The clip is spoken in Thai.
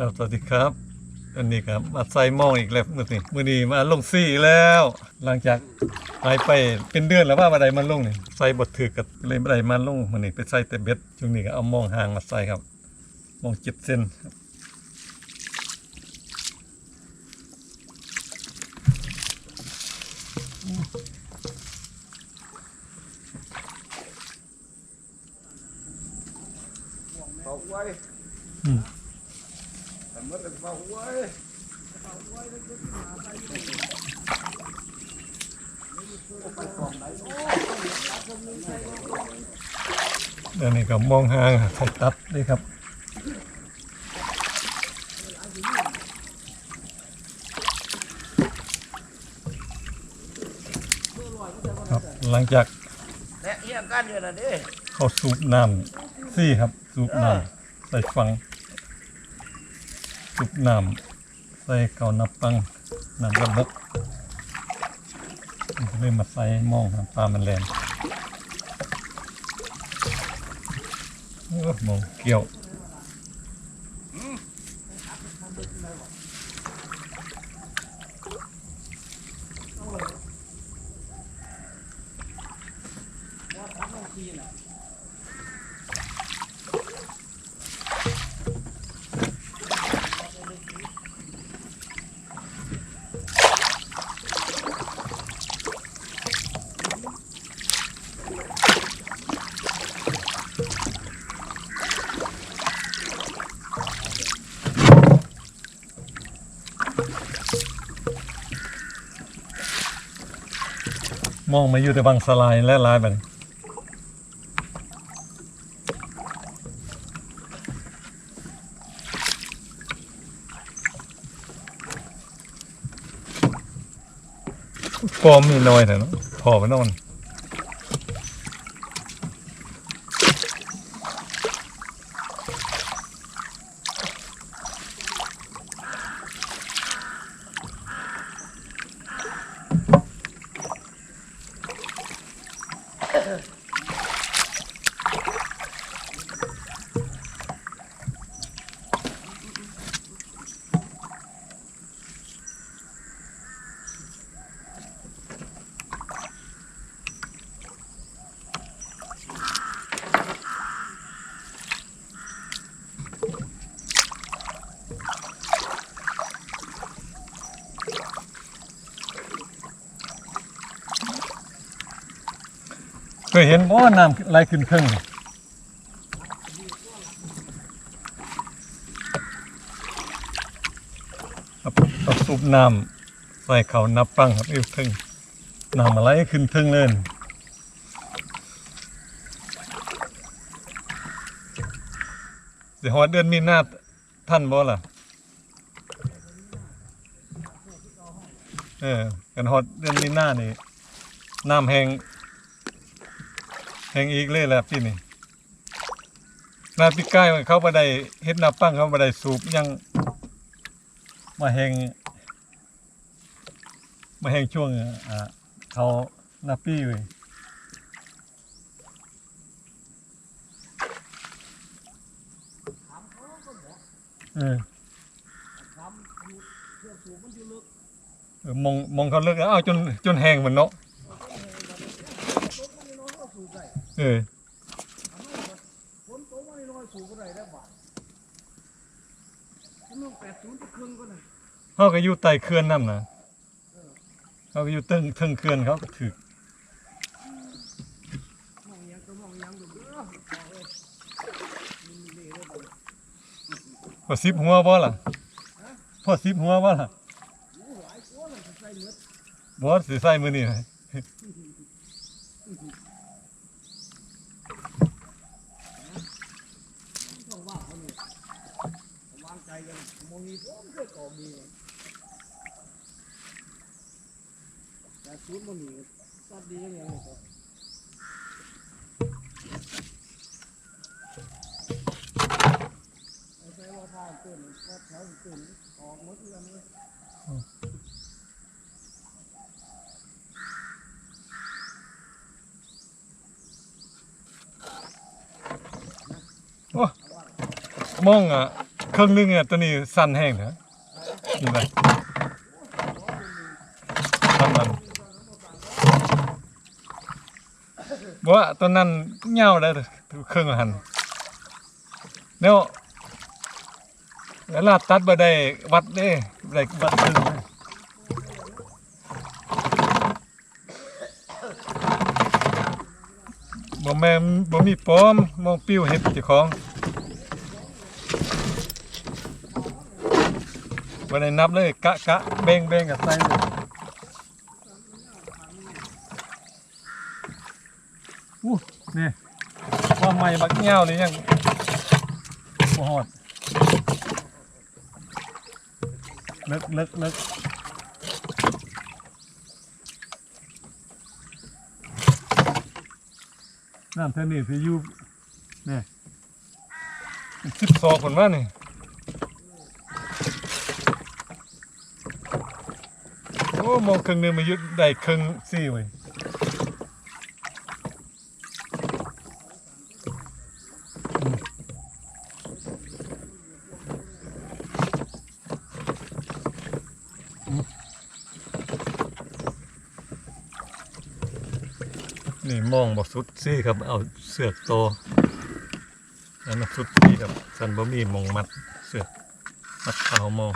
ครับสวัสดีครับ อันนี้ครับมาใส่หม้ออีกแล้วมือนี้มื้อนี้มาลงซี่แล้ว หลังจากหายไปเป็นเดือนแล้วว่ามาได้มาลงนี่ใส่บดถือกับเลยไม่ได้มาลงมือนี้ไปใส่แต่เบ็ดช่วงนี้ก็เอาหมองหางมาใส่ครับหมองเจ็ดเส้นเอาไว้ อืมทำมันเอาไว้อันนี้ก็หมองหางใส่ตัดนี่ครับครับ หลังจากและเอียงกันอยู่นะเด้เขาสูบน้ำซี่ครับ สูบน้ำใส่ฟัง สูบน้ำใส่เกานับปังน้ำระบบมันก็เลยมาใส่หมองครับปลามันแรงโอ้หมองเกี่ยว มองมาอยู่แต่บางสลายและลายแบบโฟอมมีน้อยแต่เนอะพอไปนอน เคยเห็นบ่น้ำไหลขึ้นเครื่องครับเอาสูบน้ำใส่เขานับปังครับอีกทึงน้ำอะไรขึ้นทึงเลยเดี๋ยวฮอดเดือนมีนาท่านบ่ล่ะ เออกันฮอดเดือนมีนานี่น้ำแห้ง แห่งอีกเลยแหละพี่นี่นาปีใกล้มันเขาบ่ได้เฮ็ดนาปั้งเขาบ่ได้สูบยัง มาแห่งมาแห่งช่วงอ่าเขานาปีเว้ยเออเออมองมองเขาเลิกแล้วอ้าวจนจนแห้งเหมือนเนาะ เออฝนตกมาน้อยสูงก็ได้แล้บาทน้องแปดศูนย์ครึ่งก็ได้เขาก็อยู่ใต้เขื่อนนั่นนะเขาก็อยู่เทิงเทิงเขื่อนเขาก็ถือมองยังก็มองยังดูเด้อพอสิบหัวบ่ล่ะพอสิบหัวบ่ล่ะโอ้หลายตัวเลยสิใส่เนื้อบ่สิใส่มือนี้นะต้องว่าเขาเนี่ ยวางใจกันมองนี้ผมเคยก่อมีแต่ศูนย์มันนี่สัตว์ดีย่างเงี้ยเลยก็ไอ้ใส่ว่าผ้าตื่นว่าแถวตื่นออกหมดเรื่องเลยมองอะ ครึ่งหนึงอะตัวนี้สั้นแห้งนะนี่ไปทำมันบ่ว่าตัวนั้นเหงาได้เครื่องหันแล้วเวลาตัดบ่ได้วัดเด้ได้วัดครึ่งบ่แม่นบ่มีปลอมมองปิ้วเฮ็ดเจ้าของ วันไหนนับเลยกะกะเบงเบงกับไส้เลยอู้นี่ว่าไม่บักเงี้ยวเลยยังบ่หอดเลิกเลิกเลิกน้ำเท่านี้สิอยู่นี่สิบสองคนว่านี่ อ้มองครึ่งหนึงมายึดได้ครึ่งซี่เว้ยนี่มองบอกสุดซี่ครับ เอาเสือกโตนั่นนะสุดซี่ครับสันบ่มีมองมัดเสือกมัดเท้ามอง